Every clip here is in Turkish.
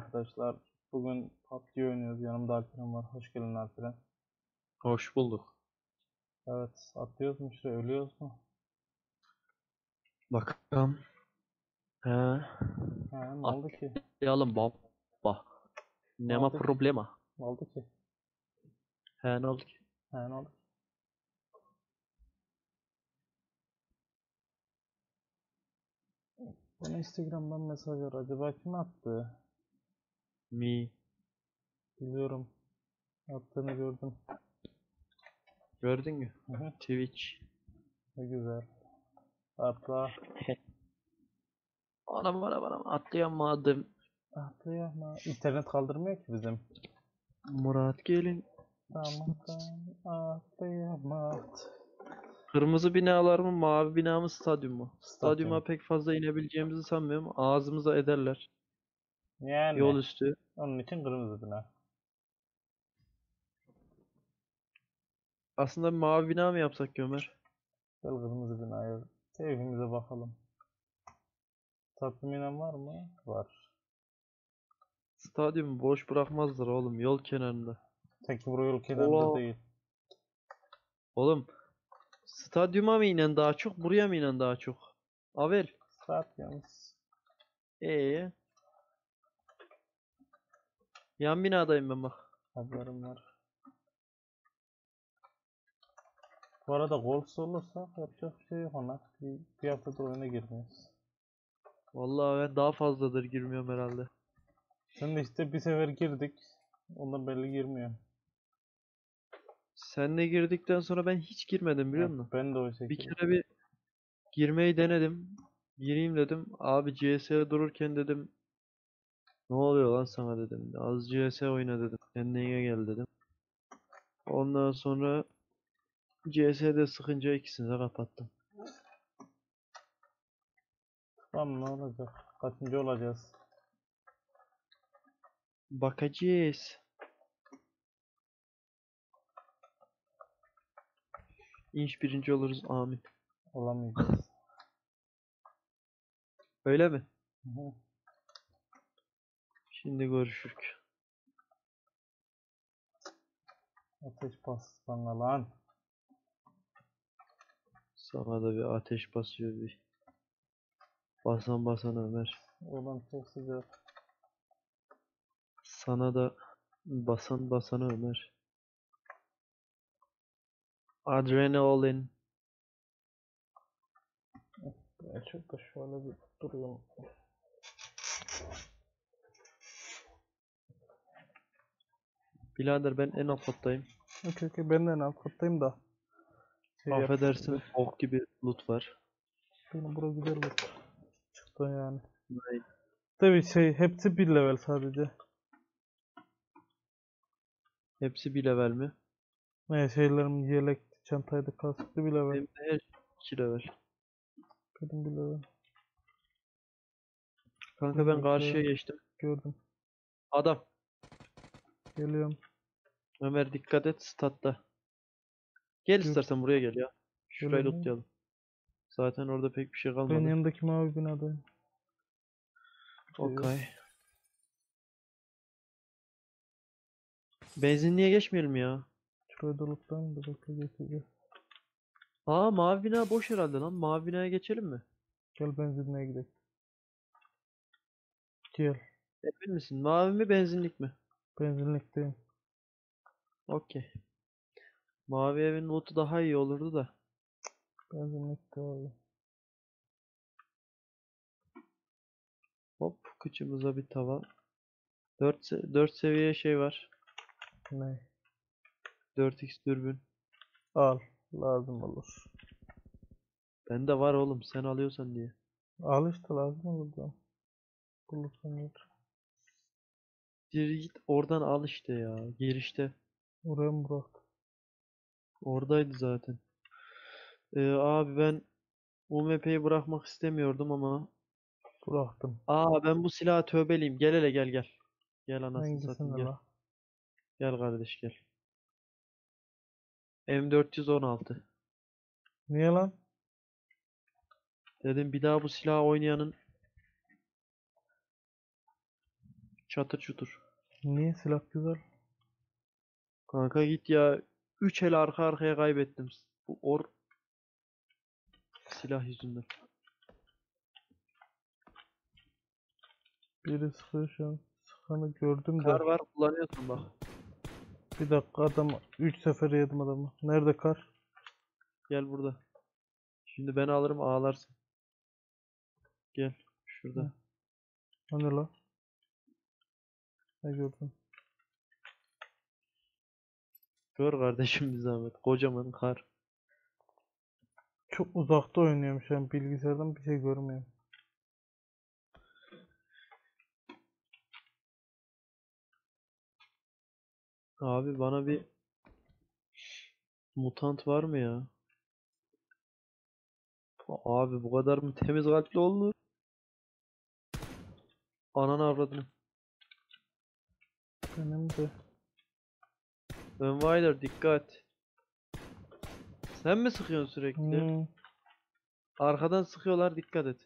arkadaşlar. Bugün PUBG oynuyoruz. Yanımda Alperen var. Hoş geldin Alperen. Hoş bulduk. Evet, atlıyoruz mu şuraya, ölüyoruz mu? Bakalım. He. He, ne oldu ki? Yalım baba. Ne ma problema? Ne oldu ki? He ne oldu ki? He, ne oldu ki? Bana Instagram'dan mesaj var. Acaba kim attı? Mi. Biliyorum. Attığını gördüm. Gördün mü? Twitch. Ne güzel. Atla. Anam anam anam atlayamadım. Atlayama. İnternet kaldırmıyor ki bizim. Murat gelin. Tamam, atlayamaz. Kırmızı binalar mı mavi bina mı stadyum mu? Stadyuma Stadyum. pek fazla inebileceğimizi sanmıyorum. Ağzımıza ederler. Yani. Yol üstü. Onun için kırmızı bina. Aslında mavi bina mı yapsak ki Ömer? Gel kırmızı binaya. Keyfimize bakalım. Tatmin inen var mı? Var. Stadyumu boş bırakmazlar oğlum yol kenarında. Tek bu yol kenarında Oo. değil. Oğlum stadyuma mı inen daha çok buraya mı inen daha çok? Avel. Saat yalnız. Yan binadayım ben bak. Haberim var. Bu arada golsuz olursa yapacak bir şey yok ona. Bir, bir haftadır oyuna girmiyoruz. Vallahi ben daha fazladır girmiyorum herhalde. Şimdi işte bir sefer girdik. Ondan belli girmiyor. Senle girdikten sonra ben hiç girmedim biliyor musun? Ben de o Bir şekilde. kere bir girmeyi denedim. Gireyim dedim. Abi CS'ye dururken dedim. Ne oluyor lan sana dedim. Az CS oyna dedim. Kendine gel dedim. Ondan sonra CS'de sıkınca ikisini de kapattım. Tamam ne olacak? Kaçıncı olacağız? Bakacağız. İnş birinci oluruz amin. Olamayacağız. Öyle mi? Hı hı. Şimdi görüşürük. Ateş bas bana lan. Sana da bir ateş basıyor bir. Basan basan Ömer. Ulan çok sıcak. Sana da basan basan Ömer. Adrenalin. Ben çok da şöyle bir duruyorum. Birader ben en alt kattayım. Okey okey ben de en alt kattayım da. Şey Affedersin bok gibi loot var. Benim bura güzel olur. Çıktı yani. Vay. Tabii şey hepsi bir level sadece. Hepsi bir level mi? Ne şeylerim yelek, çantaydı, kasklı bir level. Benim de her iki level. Benim bir level. Kanka ben karşıya geçtim. Gördüm. Adam. Geliyorum. Ömer dikkat et statta. Gel Yok. istersen buraya gel ya. Şurayı Geliyorum. lootlayalım. Zaten orada pek bir şey Ben kalmadı. yanındaki mavi binadayım. Şey yok. Okay. Benzinliğe geçmeyelim ya. Şuraya doluktan da bekle geçeceğiz. Aa mavi bina boş herhalde lan. Mavi binaya geçelim mi? Gel benzinliğe gidelim. Gel. Emin misin? Mavi mi benzinlik mi? Benzinlikteyim. Okey. Mavi evin lootu daha iyi olurdu da. Benzinlikte abi. Hop kıçımıza bir tava. 4 se 4 seviye şey var. Ne? 4x dürbün. Al. Lazım olur. Bende var oğlum sen alıyorsan diye. Al işte lazım olur da. Bulursan yok. Geri git oradan al işte ya. Girişte. Oraya mı bıraktın? Oradaydı zaten. Ee, abi ben UMP'yi bırakmak istemiyordum ama Bıraktım. Aa ben bu silahı tövbeliyim. Gel hele gel gel. Gel anasını satayım Hangisini gel. la? Gel kardeş gel. M416. Niye lan? Dedim bir daha bu silahı oynayanın Çatır çutur. Niye silah güzel? Kanka git ya. 3 el arka arkaya kaybettim. Bu or silah yüzünden. Biri sıkıyor şu an. Sıkanı gördüm de. Kar var kullanıyorsun bak. Bir dakika adam 3 sefer yedim adamı. Nerede kar? Gel burada. Şimdi ben alırım ağlarsın. Gel şurada. Hani la? Ne gördüm? Gör kardeşim bir zahmet. Kocaman kar. Çok uzakta oynuyorum şu an bilgisayardan bir şey görmüyorum. Abi bana bir mutant var mı ya? Abi bu kadar mı temiz kalpli olunur? Ananı avradını. Benim de. Ben Wilder dikkat. Sen mi sıkıyorsun sürekli? Hmm, Arkadan sıkıyorlar dikkat et.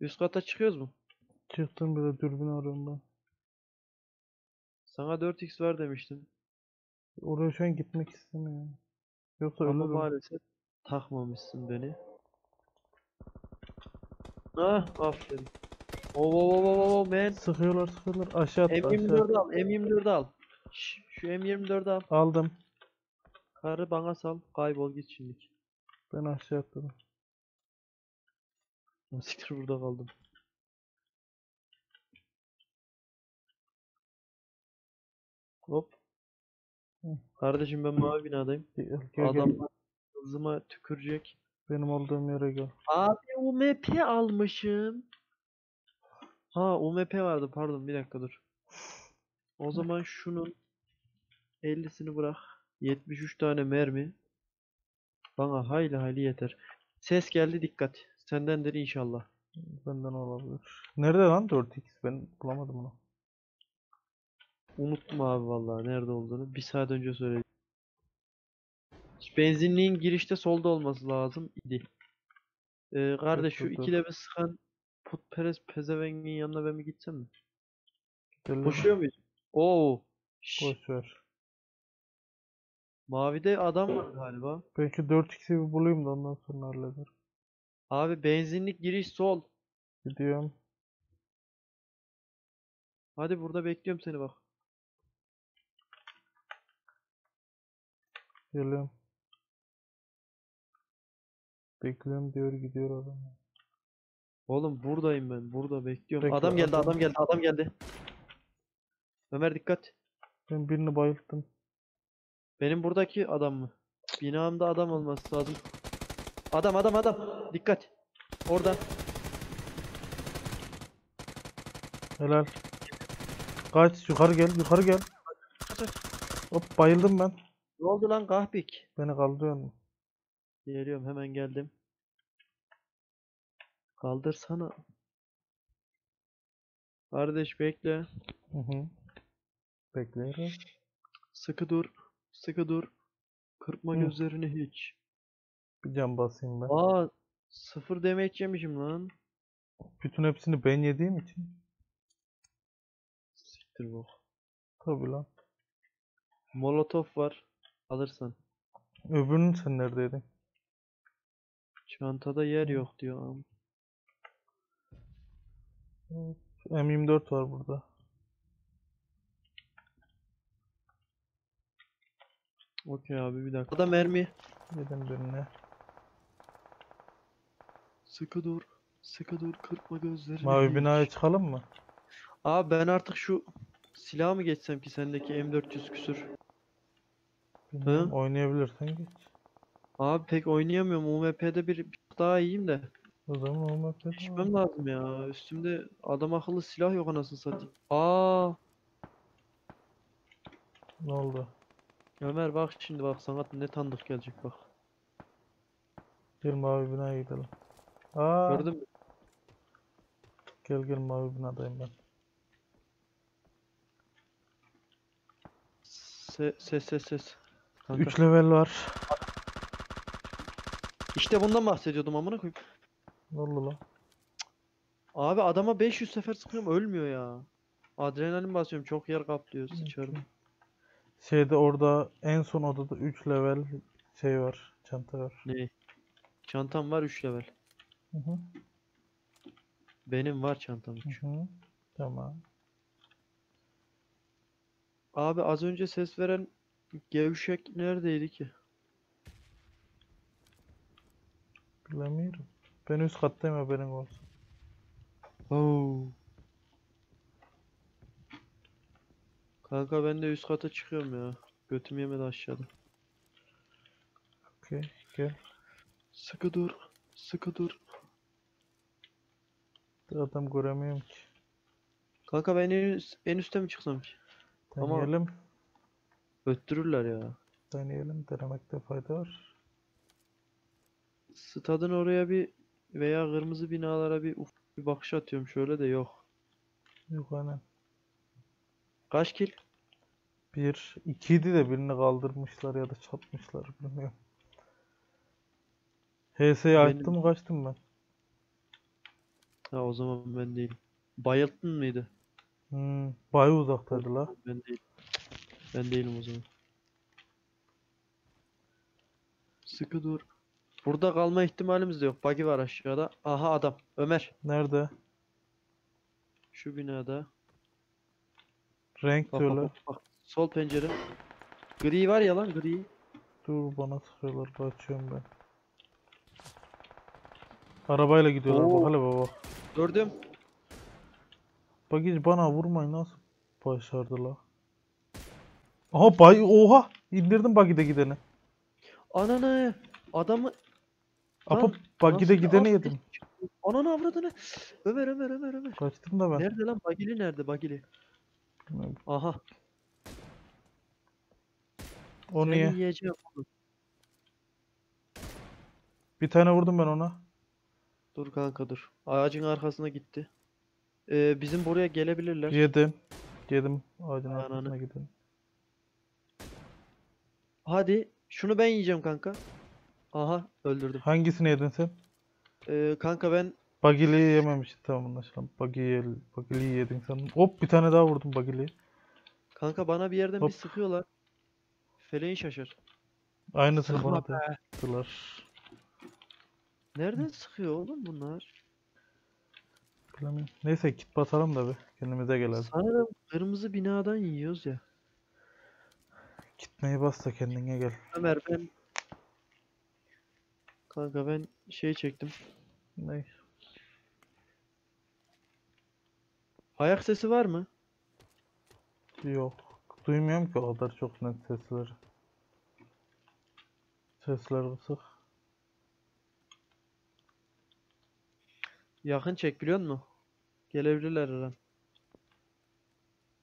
Üst kata çıkıyoruz mu? çıktım bir de dürbün arıyorum ben. Sana 4x ver demiştim. Oraya şu an gitmek istemiyorum. Yoksa Ama ölürüm. maalesef takmamışsın beni. Ah aferin. Oo oo oo oo oo man. Sıkıyorlar sıkıyorlar. Aşağı at aşağı. M24'ü al, M24'ü al. Şş, şu M24'ü al. Aldım. Karı bana sal. Kaybol git şimdi. Ben aşağı atladım. Siktir burada kaldım. Hop. Hı. Kardeşim ben mavi binadayım. Gel, gel, hızıma tükürecek. Benim olduğum yere gel. Abi UMP almışım. Ha UMP vardı pardon bir dakika dur. O zaman şunun 50'sini bırak. 73 tane mermi. Bana hayli hayli yeter. Ses geldi dikkat. Sendendir inşallah. Benden olabilir. Nerede lan 4x? Ben bulamadım onu. Unuttum abi vallahi nerede olduğunu. Bir saat önce söyledim. Benzinliğin girişte solda olması lazım idi. Ee, kardeş şu ikide bir sıkan putperest pezevengin yanına ben mi gitsem mi? Koşuyor muyuz? Oo. Boş ver. Mavide adam var galiba. Şu 4x'i bir bulayım da ondan sonra hallederim. Abi benzinlik giriş sol. Gidiyorum. Hadi burada bekliyorum seni bak. Geliyorum. Bekliyorum diyor gidiyor adam. Oğlum buradayım ben. Burada bekliyorum. Bekle, Adam geldi, adam geldi, adam geldi. Ömer dikkat. Ben birini bayılttım. Benim buradaki adam mı? Binamda adam olması lazım. Adam, adam, adam. Dikkat. Orada. Helal. Kaç yukarı gel yukarı gel. Hop bayıldım ben. Ne oldu lan kahpik? Beni kaldırıyor mu? Geliyorum hemen geldim. Kaldırsana. Kardeş bekle. Hı hı. Bekliyorum. Sıkı dur. Sıkı dur. Kırpma Hı. gözlerini hiç. Bir can basayım ben. Aa, sıfır damage yemişim lan. Bütün hepsini ben yediğim için. Siktir bu. Tabii lan. Molotof var. Alırsan. Öbürünün sen neredeydin? Çantada yer yok diyor. am. M24 var burada. Okey abi bir dakika. Da mermi. Yedim birine. Sıkı dur. Sıkı dur. Kırpma gözlerini Mavi binaya çıkalım mı? Abi ben artık şu silah mı geçsem ki sendeki M400 küsür? Bilmiyorum, Oynayabilirsen geç. Abi pek oynayamıyorum. UMP'de bir, bir daha iyiyim de. O zaman olmaz. Düşmem lazım ya. Üstümde adam akıllı silah yok anasını satayım. Aa, Ne oldu? Ömer bak şimdi bak sana ne tanıdık gelecek bak. Gel mavi binaya gidelim. Aa, Gördün mü? gel gel mavi binadayım ben. Se- ses ses ses. Kanka. 3 level var. İşte bundan bahsediyordum amına koyayım. Ne oldu lan? Abi adama 500 sefer sıkıyorum ölmüyor ya. Adrenalin basıyorum. Çok yer kaplıyor. Sıçarım. Şeyde orada en son odada 3 level şey var. Çanta var. Ne? Çantam var 3 level. Hı hı. Benim var çantam 3. Hı hı. Tamam. Abi az önce ses veren gevşek neredeydi ki? Bilemiyorum. Ben üst kattayım haberin olsun. Oo. Kanka ben de üst kata çıkıyorum ya. Götüm yemedi aşağıda. Okey gel. Sıkı dur. Sıkı dur. Adam göremiyorum ki. Kanka ben en, üst- en üste mi çıksam ki? Ama- Deneyelim. Öttürürler ya. Deneyelim. Denemekte fayda var. Stadın oraya bir veya kırmızı binalara bir ufak bir bakış atıyorum. Şöyle de yok. Yok aynen. Kaç kill? Bir, ikiydi de birini kaldırmışlar ya da çatmışlar bilmiyorum. HS'yi Benim- açtım kaçtım ben. Ha o zaman ben değilim. Bayılttın mıydı? Hmm, bayağı uzaktaydı la. Ben değilim. Ben değilim o zaman. Sıkı dur. Burada kalma ihtimalimiz de yok. Buggy var aşağıda. Aha adam. Ömer. Nerede? Şu binada. Renk Bak. Sol pencere. Gri var ya lan gri. Dur bana sıkıyorlar kaçıyorum ben. Arabayla gidiyorlar Oo. bak hele baba. Gördüm. Bak hiç bana vurmayın nasıl başardı la. Aha bay oha indirdim bagide gideni. Ananı. Adamı. Apa Lan, bagide nasıl gideni yedim. Ananı avradını. Ömer Ömer Ömer Ömer. Kaçtım da ben. Nerede lan bagili nerede bagili? Aha. O Seni niye? yiyeceğim. Bir tane vurdum ben ona. Dur kanka dur. Ağacın arkasına gitti. Ee, bizim buraya gelebilirler. Yedim. Yedim ağacın Ananı. arkasına gidin. Hadi şunu ben yiyeceğim kanka. Aha öldürdüm. Hangisini yedin sen? Ee, kanka ben Bagili'yi yememiştin tamam anlaşılan. Bagili'yi Bagili'yi yedin sen. Hop bir tane daha vurdum Bagili'yi. kanka bana bir yerden bir Hop. sıkıyorlar. Feleğin şaşır. Aynısını Sıkma bana da yaptılar. Nereden sıkıyor oğlum bunlar? Neyse kit basalım da bir. Kendimize gelelim. Sanırım kırmızı binadan yiyoruz ya. Gitmeyi bas da kendine gel. Ömer ben Kanka ben şey çektim. Ne? Ayak sesi var mı? Yok. Duymuyorum ki o kadar çok net sesleri. Sesler kısık. Yakın çek biliyor musun? Gelebilirler her an.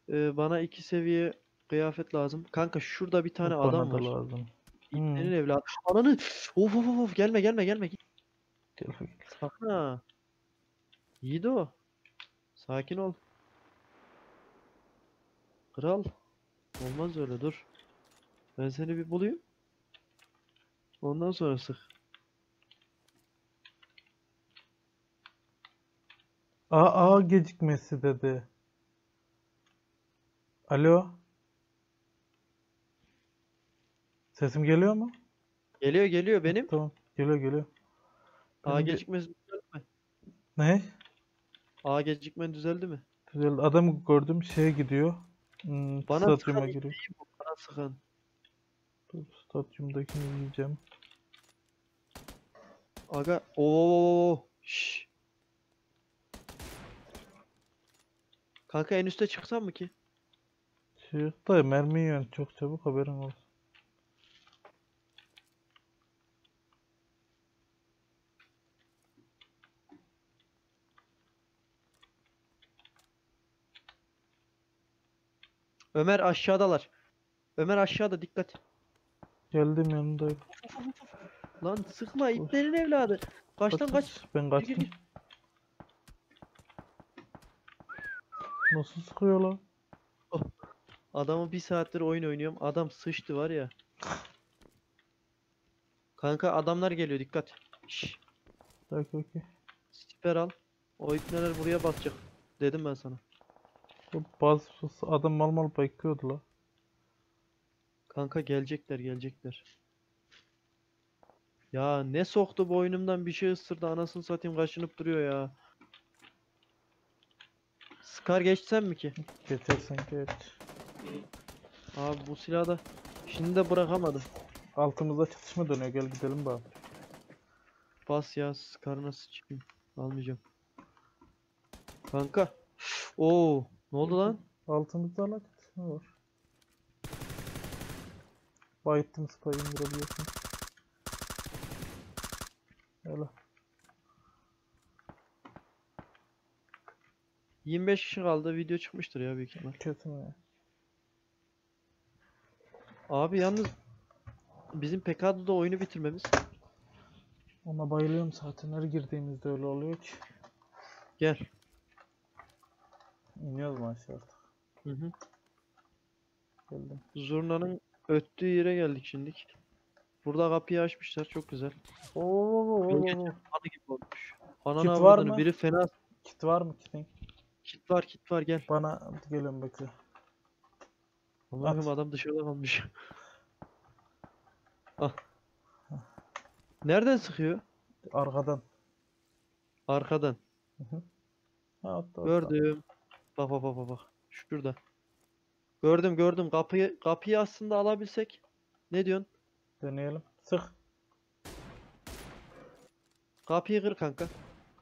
Ee, bana iki seviye kıyafet lazım. Kanka şurada bir tane bana adam da var. lazım. İbnenin Hmm. evladı. Ananı! Of of of of gelme gelme gelme git. Gel. Sakın ha. İyiydi o. Sakin ol. Kral. Olmaz öyle dur. Ben seni bir bulayım. Ondan sonra sık. Aa, gecikmesi dedi. Alo. Sesim geliyor mu? Geliyor geliyor benim. Tamam. Geliyor geliyor. A Benim bir- gecikmesi düzeldi mi? Ne? A gecikmen düzeldi mi? Güzel. Adamı gördüm şeye gidiyor. Hmm, Bana stadyuma sıkan bu, Bana sıkan. Dur, stadyumdakini yiyeceğim. Aga. Oo. Şş. Kanka en üste çıksam mı ki? Çık da mermi yiyorsun çok çabuk haberin olsun. Ömer aşağıdalar. Ömer aşağıda dikkat. Geldim yanındayım. Lan sıkma iplerin evladı. Kaç lan kaç. Ben kaçtım. gir. Nasıl sıkıyor lan? Adamı bir saattir oyun oynuyorum. Adam sıçtı var ya. Kanka adamlar geliyor dikkat. Şşş. Okey okey. Siper al. O ipneler buraya basacak. Dedim ben sana. Bu Bazı adam mal mal bekliyordu la. Kanka gelecekler gelecekler. Ya ne soktu boynumdan bir şey ısırdı anasını satayım kaşınıp duruyor ya. Scar geçsem mi ki? Geçersen geç. Abi bu silahı da şimdi de bırakamadım. Altımızda çatışma dönüyor. Gel gidelim bari. Bas ya Scar'ı nasıl çıkayım? Almayacağım. Kanka. Oo, ne oldu lan? Altımızda la çatışma var. Bayıttım spayı indirebiliyorsun. Öyle. 25 kişi kaldı. Video çıkmıştır ya büyük ihtimal. Kesin ya. Abi yalnız bizim PK'da da oyunu bitirmemiz. Ona bayılıyorum zaten. Her girdiğimizde öyle oluyor ki. Gel. İniyoruz mu aşağı artık? Hı hı. Geldim. Zurna'nın öttüğü yere geldik şimdik. Burada kapıyı açmışlar. Çok güzel. Oo, Yol geçen Halı gibi olmuş. Ananı Kit var mı? Biri fena. Kit var mı kitin? Kit var kit var gel. Bana geliyorum bekle. Allah'ım adam dışarıda kalmış. Ah. Nereden sıkıyor? Arkadan. Arkadan. Ha, atla, atla. Gördüm. Bak bak bak bak bak. Şurada. Gördüm gördüm. Kapıyı kapıyı aslında alabilsek. Ne diyorsun? Deneyelim. Sık. Kapıyı kır kanka.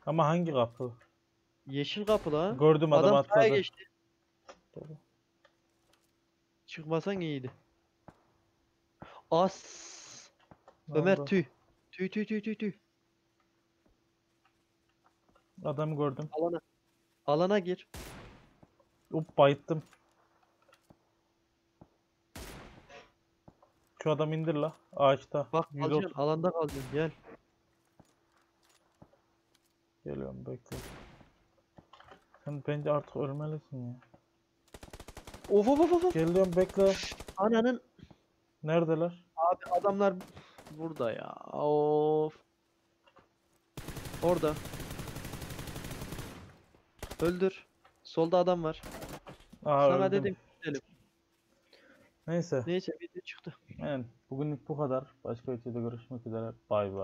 Ama hangi kapı? Yeşil kapı la. Gördüm adam, Adam atladı. geçti. Doğru. Çıkmasan iyiydi. As. Ne Ömer oldu? tüy. Tüy tüy tüy tüy tüy. Adamı gördüm. Alana. Alana gir. Up bayıttım. Şu adam indir la. Ağaçta. Bak 130. kalacaksın. Alanda kalacaksın. Gel. Geliyorum bekle. Sen bence artık ölmelisin ya. Of of of of. Geliyorum bekle. Ananın. Neredeler? Abi adamlar burada ya. Of. Orada. Öldür. Solda adam var. Aa, Sana öldüm. dedim gidelim. Neyse. Neyse video çıktı. Yani bugünlük bu kadar. Başka videoda görüşmek üzere. Bay bay.